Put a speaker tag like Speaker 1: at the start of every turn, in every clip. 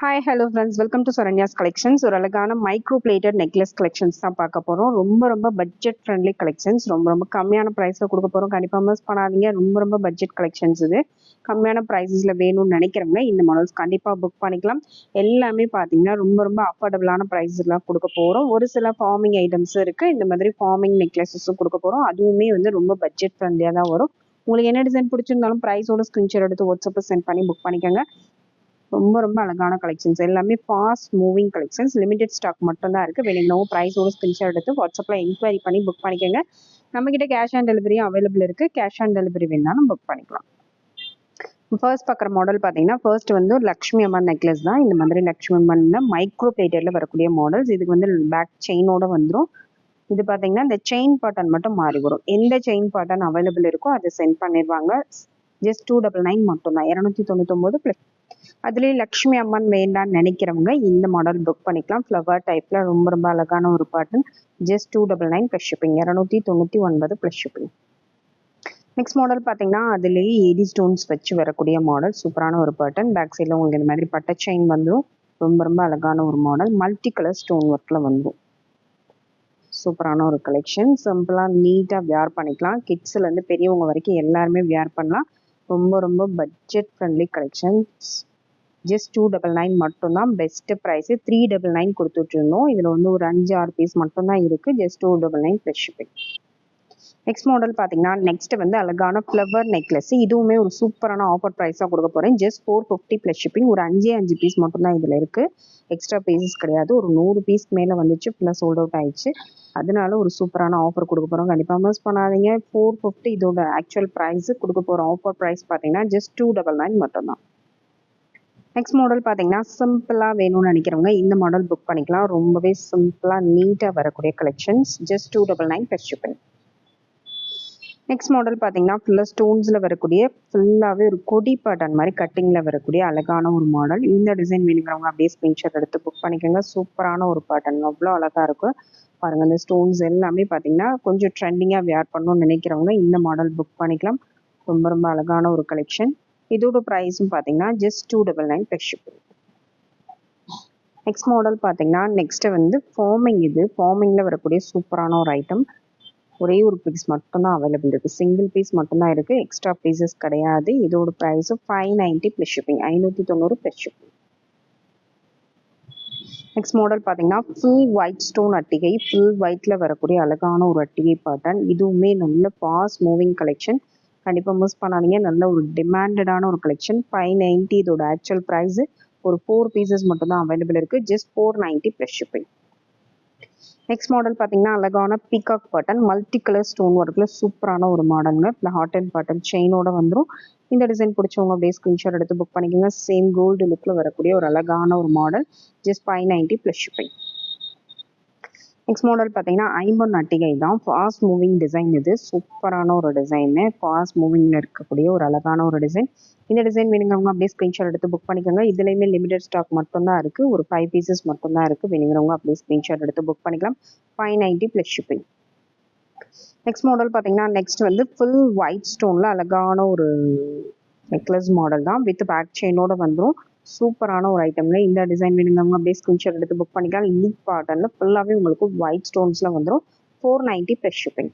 Speaker 1: Hi hello friends welcome to Saranya's collections ஒரு அழகான micro plated necklace collections தான் பார்க்க போகிறோம் ரொம்ப ரொம்ப பட்ஜெட் ஃப்ரெண்ட்லி கலெக்ஷன்ஸ் ரொம்ப ரொம்ப கம்மியான ப்ரைஸில் கொடுக்க போகிறோம் கண்டிப்பாக மிஸ் பண்ணாதீங்க. ரொம்ப ரொம்ப பட்ஜெட் கலெக்ஷன்ஸ் இது. கம்மியான ப்ரைஸஸில் வேணும்னு நினைக்கிறவங்க இந்த மாடல்ஸ் கண்டிப்பாக புக் பண்ணிக்கலாம். எல்லாமே பார்த்தீங்கன்னா ரொம்ப ரொம்ப அஃபோர்டபுளான ப்ரைஸஸ்லாம் கொடுக்க போகிறோம் ஒரு சில ஃபார்மிங் ஐட்டம்ஸும் இருக்குது இந்த மாதிரி ஃபார்மிங் நெக்லஸஸும் கொடுக்க போகிறோம் அதுவுமே வந்து ரொம்ப பட்ஜெட் ஃப்ரெண்ட்லியாக தான் வரும். உங்களுக்கு என்ன டிசைன் பிடிச்சிருந்தாலும் ப்ரைஸோட ஸ்க்ரீன்ஷாட் எடுத்து வாட்ஸ்அப்பில் சென்ட் பண்ணி புக் பண்ணிக்கோங்க. ரொம்ப ரொம்ப அழகான கலெக்ஷன்ஸ் எல்லாமே fast moving collections limited stock மட்டும் தான் இருக்குது வேணுங்கிறவங்க ப்ரைஸோட ஸ்க்ரீன்ஷாட் எடுத்து வாட்ஸ்அப்பில் என்கொயரி பண்ணி புக் பண்ணிக்கோங்க. நம்மக்கிட்ட கேஷ் ஆன் டெலிவரியும் அவைலபிள் இருக்குது கேஷ் ஆன் டெலிவரி வேணாலும் புக் பண்ணிக்கலாம். ஃபர்ஸ்ட் பார்க்குற மாடல் பார்த்தீங்கன்னா ஃபர்ஸ்ட் வந்து ஒரு லக்ஷ்மி அம்மன் நெக்லஸ் தான். இந்த மாதிரி லக்ஷ்மி அம்மன் மைக்ரோ பிளேட்டரில் வரக்கூடிய மாடல்ஸ் இதுக்கு வந்து பேக் செயினோட வந்துடும் இது பார்த்தீங்கன்னா இந்த செயின் பாட்டன் மட்டும் மாறி வரும். எந்த செயின் பாட்டன் அவைலபிள் இருக்கோ அதை சென்ட் பண்ணிடுவாங்க. ஜஸ்ட் டூ டபுள் நைன் மட்டும் தான் இரநூத்தி தொண்ணூத்தொம்பது ப்ளஸ் அதுலேயே லக்ஷ்மி அம்மன் வேண்டாம்னு நினைக்கிறவங்க இந்த மாடல் புக் பண்ணிக்கலாம். ஃப்ளவர் டைப்பில் ரொம்ப ரொம்ப அழகான ஒரு pattern just two double nine plus shipping இரநூத்தி தொண்ணூற்றி ஒன்பது ப்ளஸ் ஷிப்பிங் நெக்ஸ்ட் மாடல் பார்த்தீங்கன்னா அதுலேயே ஏடி ஸ்டோன்ஸ் வச்சு வரக்கூடிய மாடல் சூப்பரான ஒரு பாட்டன் பேக் சைடில் உங்களுக்கு இந்த மாதிரி பட்டை செயின் வந்துடும் ரொம்ப ரொம்ப அழகான ஒரு மாடல் மல்டி கலர் ஸ்டோன் ஒர்க்கில் வந்துடும் சூப்பரான ஒரு கலெக்ஷன் சிம்பிளாக நீட்டாக வியார் பண்ணிக்கலாம். கிட்ஸ்லேருந்து பெரியவங்க வரைக்கும் எல்லாருமே வியார் பண்ணலாம். ரொம்ப ரொம்ப budget friendly collections just two double nine மட்டும்தான். Best price three double nine கொடுத்துட்ருந்தோம் இதில் வந்து ஒரு அஞ்சு ஆறு பீஸ் மட்டும்தான் இருக்குது just two double nine fresh shipping next model பார்த்தீங்கன்னா நெக்ஸ்ட் வந்து அழகான ஃப்ளவர் நெக்லஸ் இதுவுமே ஒரு சூப்பரான ஆஃபர் ப்ரைஸாக கொடுக்க போகிறேன் just four fifty plus shipping ஒரு அஞ்சே அஞ்சு பீஸ் மட்டும்தான் இதில் இருக்குது எக்ஸ்ட்ரா பீசஸ் கிடையாது. ஒரு நூறு பீஸ்க்கு மேலே வந்துச்சு. ஃபுல்லாக சோல்ட் அவுட் ஆயிடுச்சு. அதனால ஒரு சூப்பரான ஆஃபர் கொடுக்க போகிறோம் கண்டிப்பாக மிஸ் பண்ணாதீங்க. ஃபோர் ஃபிஃப்டி இதோட ஆக்சுவல் ப்ரைஸு கொடுக்க போகிற ஆஃபர் ப்ரைஸ் பார்த்தீங்கன்னா ஜஸ்ட் டூ டபுள் நைன் மட்டும்தான். நெக்ஸ்ட் மாடல் பார்த்தீங்கன்னா சிம்பிளாக வேணும்னு நினைக்கிறவங்க இந்த மாடல் புக் பண்ணிக்கலாம். ரொம்பவே சிம்பிளாக நீட்டாக வரக்கூடிய collections just two double nine plus shipping next model பார்த்தீங்கன்னா ஃபுல்லாக ஸ்டோன்ஸில் வரக்கூடிய ஃபுல்லாகவே ஒரு கொடி பேட்டர்ன் மாதிரி கட்டிங்கில் வரக்கூடிய அழகான ஒரு மாடல் இந்த டிசைன் வேணுங்கிறவங்க அப்படியே ஸ்க்ரீன்ஷாட் எடுத்து புக் பண்ணிக்கோங்க. சூப்பரான ஒரு பேட்டர்ன் அவ்வளோ அழகாக இருக்கும். பாருங்கள் இந்த ஸ்டோன்ஸ் எல்லாமே பார்த்தீங்கன்னா கொஞ்சம் ட்ரெண்டிங்காக வேர் பண்ணணும்னு நினைக்கிறவங்க இந்த மாடல் புக் பண்ணிக்கலாம். ரொம்ப ரொம்ப அழகான ஒரு கலெக்ஷன் இதோட ப்ரைஸும் பார்த்தீங்கன்னா just two double nine plus shipping next model பார்த்தீங்கன்னா நெக்ஸ்ட்டு வந்து ஃபார்மிங் இது. ஃபார்மிங்கில் வரக்கூடிய சூப்பரான ஒரு ஐட்டம் ஒரே ஒரு பீஸ் மட்டும்தான் அவைலபிள் இருக்குது சிங்கிள் பீஸ் மட்டும்தான் இருக்குது எக்ஸ்ட்ரா பீசஸ் கிடையாது. இதோட price five ninety plus shipping ஐநூற்றி தொண்ணூறு ப்ளஸ் ஷிப்பிங் நெக்ஸ்ட் மாடல் பார்த்தீங்கன்னா ஃபுல் ஒயிட் ஸ்டோன் அட்டிகை. ஃபுல் ஒயிட்டில் வரக்கூடிய அழகான ஒரு அட்டிகை பாட்டன் இதுவுமே நல்ல ஃபாஸ்ட் மூவிங் கலெக்ஷன் கண்டிப்பாக மிஸ் பண்ணாதீங்க. நல்ல ஒரு டிமாண்டடான ஒரு கலெக்ஷன் ஃபைவ் நைன்ட்டி இதோட ஆக்சுவல் ப்ரைஸு ஒரு ஃபோர் பீசஸ் மட்டும்தான் அவைலபிள் இருக்குது just four ninety plus shipping next model பார்த்தீங்கன்னா அழகான peacock button multi colour stone ஒர்க்கில் சூப்பரான ஒரு மாடலுங்க இல்லை ஹாட் அண்ட் பட்டன் செயினோட வந்துடும் இந்த டிசைன் பிடிச்சவங்க அப்படியே ஸ்க்ரீன்ஷாட் எடுத்து புக் பண்ணிக்கோங்க. சேம் கோல்டு லுக்கில் வரக்கூடிய ஒரு அழகான ஒரு model just five ninety plus shipping next model பார்த்தீங்கன்னா ஐம்பொன் அட்டிகை தான். ஃபாஸ்ட் மூவிங் டிசைன் இது. சூப்பரான ஒரு டிசைனு ஃபாஸ்ட் மூவிங்கில் இருக்கக்கூடிய ஒரு அழகான ஒரு டிசைன் இந்த டிசைன் வேணுங்கிறவங்க அப்படியே ஸ்க்ரீன்ஷாட் எடுத்து புக் பண்ணிக்கோங்க. இதுலேயுமே லிமிடெட் ஸ்டாக் மட்டும்தான் இருக்குது ஒரு ஃபைவ் பீசஸ் மட்டும்தான் இருக்குது வேணுங்கிறவங்க அப்படியே ஸ்க்ரீன்ஷாட் எடுத்து புக் பண்ணிக்கலாம். Five ninety plus shipping next model பார்த்தீங்கன்னா நெக்ஸ்ட் வந்து ஃபுல் ஒயிட் ஸ்டோனில் அழகான ஒரு நெக்லஸ் மாடல் தான். வித் பேக் செயினோட வந்துடும் சூப்பரான ஒரு ஐட்டம்ல இந்த டிசைன் வேணுங்கிறவங்க அப்படியே ஸ்கிரீன்ஷாட் எடுத்து புக் பண்ணிக்கலாம். லீக் பாட்டனில் ஃபுல்லாகவே உங்களுக்கு ஒயிட் ஸ்டோன்ஸில் வந்துடும் four ninety plus shipping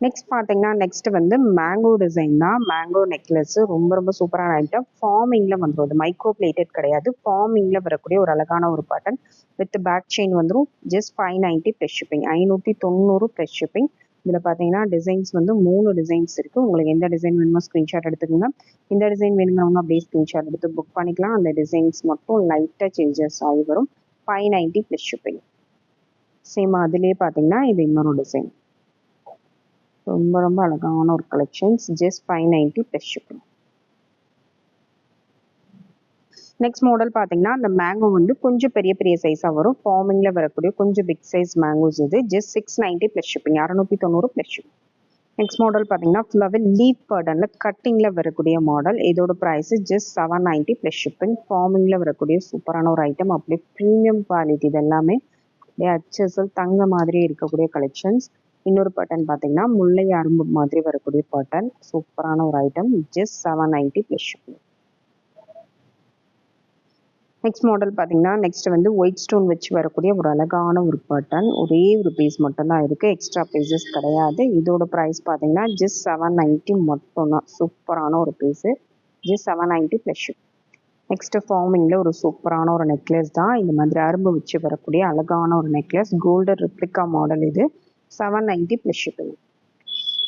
Speaker 1: next பார்த்தீங்கன்னா நெக்ஸ்ட் வந்து மேங்கோ டிசைன் தான். மேங்கோ நெக்லஸ் ரொம்ப ரொம்ப சூப்பரான ஐட்டம் ஃபார்மிங்கில் வந்துடும் அது மைக்ரோ பிளேட்டட் கிடையாது. ஃபார்மிங்கில் வரக்கூடிய ஒரு அழகான ஒரு பேட்டர்ன் வித் பேக் செயின் வந்துடும் just five ninety plus shipping ஐநூற்றி தொண்ணூறு ப்ளஸ் ஷிப்பிங் இதில் பார்த்தீங்கன்னா டிசைன்ஸ் வந்து மூணு டிசைன்ஸ் இருக்குது உங்களுக்கு எந்த டிசைன் வேணுமோ ஸ்க்ரீன்ஷாட் எடுத்துக்கோங்க. இந்த டிசைன் வேணுங்கிறவங்க அப்படியே ஸ்க்ரீன்ஷாட் எடுத்து புக் பண்ணிக்கலாம். அந்த டிசைன்ஸ் மட்டும் லைட்டாக சேஞ்சஸ் ஆகி வரும். Five ninety plus shipping same அதுலேயே பார்த்தீங்கன்னா இது இன்னொரு டிசைன் ரொம்ப ரொம்ப அழகான ஒரு collections just five ninety plus shipping next model பார்த்தீங்கன்னா அந்த மேங்கோ வந்து கொஞ்சம் பெரிய பெரிய சைஸாக வரும். ஃபார்மிங்கில் வரக்கூடிய கொஞ்சம் பிக் சைஸ் மேங்கோஸ் இது. Just six ninety plus shipping அறநூற்றி தொண்ணூறு ப்ளஸ் ஷிப்பிங் நெக்ஸ்ட் மாடல் பார்த்தீங்கன்னா ஃபுல்லாகவே லீப் பேர்டனில் கட்டிங்கில் வரக்கூடிய மாடல் இதோட price just seven ninety plus shipping ஃபார்மிங்கில் வரக்கூடிய சூப்பரான ஒரு ஐட்டம் அப்படியே ப்ரீமியம் குவாலிட்டி இது எல்லாமே. அப்படியே அச்சசல் தங்க மாதிரி இருக்கக்கூடிய கலெக்ஷன்ஸ் இன்னொரு பட்டன் பார்த்தீங்கன்னா முல்லை அரும்பு மாதிரி வரக்கூடிய பட்டன் சூப்பரான ஒரு item just seven ninety plus shipping next model பார்த்தீங்கன்னா நெக்ஸ்ட் வந்து ஒயிட் ஸ்டோன் வச்சு வரக்கூடிய ஒரு அழகான ஒரு பட்டன் ஒரே ஒரு பீஸ் மட்டும்தான் இருக்குது எக்ஸ்ட்ரா பீசஸ் கிடையாது. இதோட ப்ரைஸ் பார்த்தீங்கன்னா ஜஸ்ட் செவன் நைன்ட்டி மட்டும்தான். சூப்பரான ஒரு piece just seven ninety plus next ஃபார்மிங்கில் ஒரு சூப்பரான ஒரு நெக்லஸ் தான். இந்த மாதிரி அரும்பு வச்சு வரக்கூடிய அழகான ஒரு நெக்லஸ் கோல்டன் ரிப்ளிகா மாடல் இது. Seven ninety plus shipping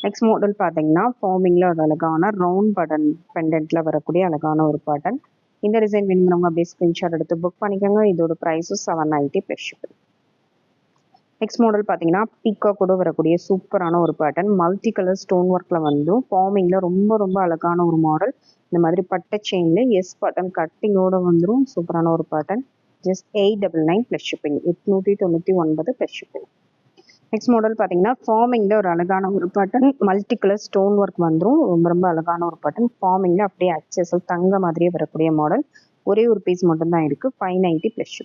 Speaker 1: next model பார்த்தீங்கன்னா ஃபார்மிங்கில் ஒரு அழகான ரவுண்ட் பட்டன் பெண்டன்ட்டில் வரக்கூடிய அழகான ஒரு பட்டன் இந்த டிசைன் வேணுங்கிறவங்க அப்படியே ஸ்க்ரீன்ஷாட் எடுத்து புக் பண்ணிக்கோங்க. இதோட ப்ரைஸும் seven ninety plus shipping next model பார்த்தீங்கன்னா பீக்கா கூட வரக்கூடிய சூப்பரான ஒரு பேட்டர்ன் மல்டி கலர் ஸ்டோன் ஒர்க்கில் வந்தும் ஃபார்மிங்கில் ரொம்ப ரொம்ப அழகான ஒரு மாடல் இந்த மாதிரி பட்டை செயினில் எஸ் பட்டன் கட்டிங்கோட வந்துடும் சூப்பரான ஒரு pattern just eight double nine plus shipping எட்நூற்றி தொண்ணூற்றி ஒன்பது ப்ளஸ் ஷிப்பிங் நெக்ஸ்ட் மாடல் பார்த்தீங்கன்னா ஃபார்மிங்கில் ஒரு அழகான ஒரு button multi colour stone work வந்துடும் ரொம்ப ரொம்ப அழகான ஒரு பட்டன் ஃபார்மிங்கில் அப்படியே அச்சசல் தங்க மாதிரியே வரக்கூடிய மாடல் ஒரே ஒரு பீஸ் மட்டும்தான் இருக்குது five ninety plus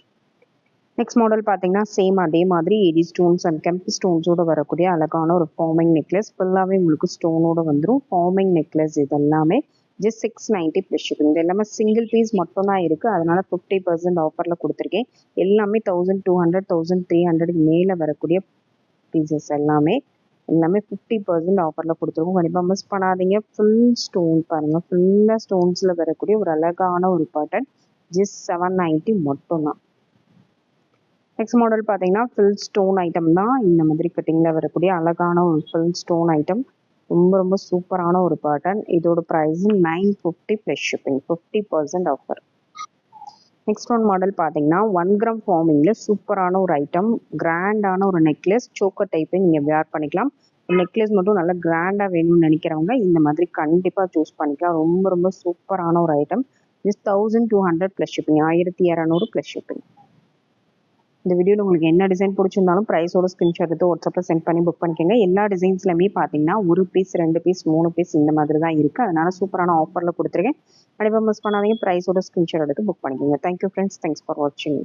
Speaker 1: next model பார்த்தீங்கன்னா சேம் அதே மாதிரி A D stones and kemp ஸ்டோன்ஸோட வரக்கூடிய அழகான ஒரு ஃபார்மிங் நெக்லஸ் ஃபுல்லாகவே உங்களுக்கு ஸ்டோனோட வந்துடும் ஃபார்மிங் நெக்லஸ் இது எல்லாமே just six ninety plus shipping இது எல்லாமே சிங்கிள் பீஸ் மட்டும் தான் இருக்குது அதனால் ஃபிஃப்டி பர்சன்ட் ஆஃபரில் கொடுத்துருக்கேன். எல்லாமே thousand two hundred thousand three ஹண்ட்ரடுக்கு மேலே வரக்கூடிய பீசஸ் எல்லாமே எல்லாமே ஃபிஃப்டி பர்சன்ட் ஆஃபரில் கொடுத்துருக்கோம். கண்டிப்பாக மிஸ் பண்ணாதீங்க. ஃபுல் ஸ்டோன் பாருங்கள் ஃபுல்லாக ஸ்டோன்ஸில் வரக்கூடிய ஒரு அழகான ஒரு பேட்டர்ன் ஜஸ்ட் செவன் நைன்ட்டி மட்டும்தான். நெக்ஸ்ட் மாடல் பார்த்தீங்கன்னா ஃபுல் ஸ்டோன் ஐட்டம் தான். இந்த மாதிரி கட்டிங்கில் வரக்கூடிய அழகான ஒரு ஃபுல் ஸ்டோன் ஐட்டம் ரொம்ப ரொம்ப சூப்பரான ஒரு பேட்டர்ன் இதோட price nine fifty plus shipping fifty percent offer next one model பார்த்தீங்கன்னா ஒன் கிராம் ஃபார்மிங்கில் சூப்பரான ஒரு ஐட்டம் கிராண்டான ஒரு நெக்லஸ் சோக்கர் டைப்பை நீங்கள் வேர் பண்ணிக்கலாம். நெக்லஸ் மட்டும் நல்லா கிராண்டாக வேணும்னு நினைக்கிறவங்க இந்த மாதிரி கண்டிப்பாக சூஸ் பண்ணிக்கலாம். ரொம்ப ரொம்ப சூப்பரான ஒரு item just thousand two hundred plus shipping ஆயிரத்தி இரநூறு ப்ளஸ் ஷிப்பிங் இந்த வீடியோவில் உங்களுக்கு என்ன டிசைன் பிடிச்சிருந்தாலும் ப்ரைஸோட ஸ்க்ரீன்ஷாட் எடுத்து வாட்ஸ்அப்பில் சென்ட் பண்ணி புக் பண்ணிக்கோங்க. எல்லா டிசைன்ஸ்லையுமே பார்த்தீங்கன்னா ஒரு பீஸ் ரெண்டு பீஸ் மூணு பீஸ் இந்த மாதிரி தான் இருக்குது அதனால சூப்பரான ஆஃபரில் கொடுத்துருக்கேன். கண்டிப்பாக மிஸ் பண்ணாதீங்க. ப்ரைஸோட ஸ்க்ரீன்ஷாட் எடுத்து புக் பண்ணிக்கோங்க. Thank you friends thanks for வாட்சிங்